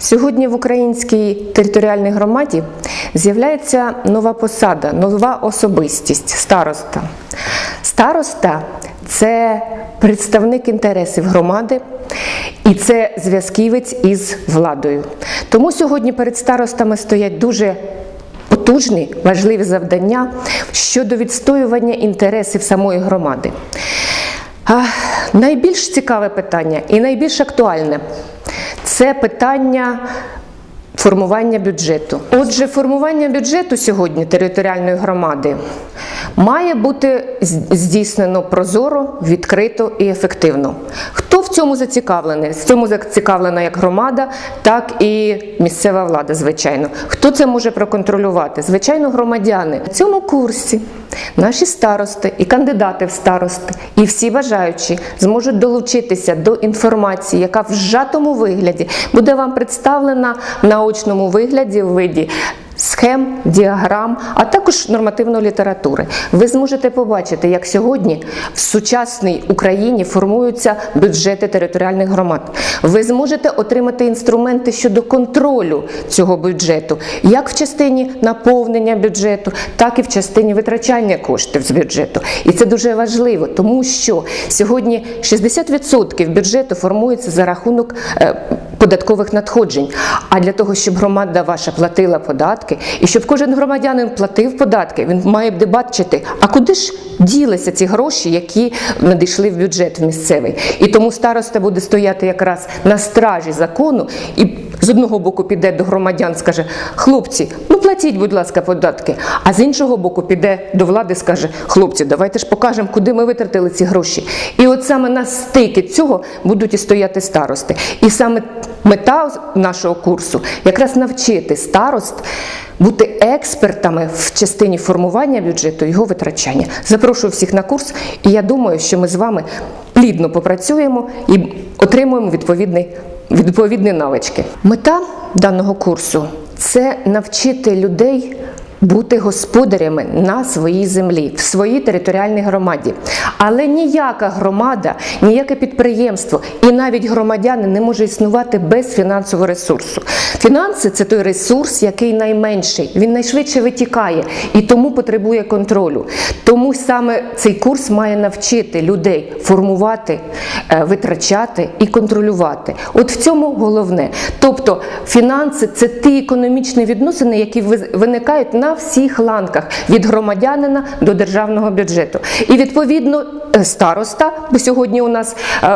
Сьогодні в українській територіальній громаді з'являється нова посада, нова особистість староста. Староста це представник інтересів громади і це зв'язківець із владою. Тому сьогодні перед старостами стоять дуже потужні важливі завдання щодо відстоювання інтересів самої громади. А, найбільш цікаве питання і найбільш актуальне це питання формування бюджету. Отже, формування бюджету сьогодні територіальної громади має бути здійснено прозоро, відкрито і ефективно. Хто цьому зацікавлений? В цьому зацікавлена як громада, так і місцева влада, звичайно. Хто це може проконтролювати? Звичайно, громадяни. На цьому курсі наші старости і кандидати в старости, і всі бажаючі зможуть долучитися до інформації, яка в зжатому вигляді буде вам представлена в наочному вигляді в виді. Схем, діаграм, а також нормативної літератури. Ви зможете побачити, як сьогодні в сучасній Україні формуються бюджети територіальних громад. Ви зможете отримати інструменти щодо контролю цього бюджету, як в частині наповнення бюджету, так і в частині витрачання коштів з бюджету. І це дуже важливо, тому що сьогодні 60% бюджету формується за рахунок. е, Податкових надходжень. А для того, щоб громада ваша платила податки, і щоб кожен громадянин платив податки, він має бачити, а куди ж ділися ці гроші, які надійшли в бюджет місцевий. І тому староста буде стояти якраз на стражі закону і з одного боку піде до громадян, скаже: хлопці, ну платіть, будь ласка, податки. А з іншого боку піде до влади, скаже: хлопці, давайте ж покажемо, куди ми витратили ці гроші. І от саме на стики цього будуть і стояти старости. І саме мета нашого курсу якраз навчити старост. Бути експертами в частині формування бюджету його витрачання. Запрошую всіх на курс, і я думаю, що ми з вами плідно попрацюємо і отримуємо відповідний відповідні навички. Мета даного курсу це навчити людей бути господарями на своїй землі, в своїй територіальній громаді. Але ніяка громада, ніяке підприємство і навіть громадяни не може існувати без фінансового ресурсу. Фінанси це той ресурс, який найменший, він найшвидше витікає і тому потребує контролю. Тому саме цей курс має навчити людей формувати, е, витрачати і контролювати. От в цьому головне. Тобто фінанси це ті економічні відносини, які виникають на всіх ланках від громадянина до державного бюджету. І відповідно е, староста, бо сьогодні у нас е,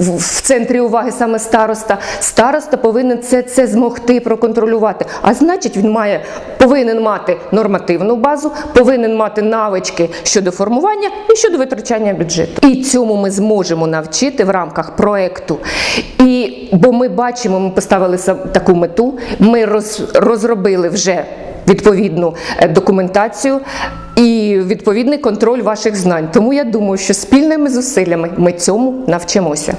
в- центрі уваги саме староста. Староста повинен це, це змогти проконтролювати. А значить, він має повинен мати нормативну базу, повинен мати навички щодо формування і щодо витрачання бюджету. І цьому ми зможемо навчити в рамках проекту. І бо ми бачимо, ми поставили таку мету, ми роз, розробили вже відповідну е, документацію і відповідний контроль ваших знань. Тому я думаю, що спільними зусиллями ми цьому навчимося.